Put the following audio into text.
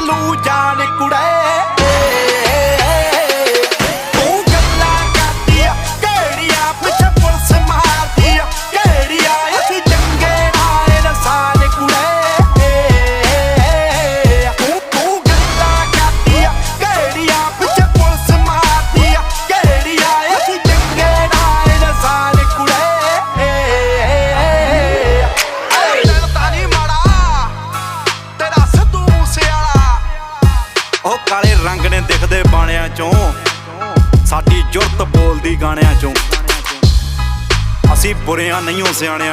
ਲੂ ਜਾਣ ਕੁੜੇ। ਉਹ ਕਾਲੇ ਰੰਗ ਨੇ ਦਿਖਦੇ ਬਾਣਿਆਂ ਚੋਂ। ਸਾਡੀ ਜੁਰਤ ਬੋਲਦੀ ਗਾਣਿਆਂ ਚੋਂ। ਅਸੀਂ ਬੁਰਿਆਂ ਨਹੀਂ ਸਿਆਣਿਆਂ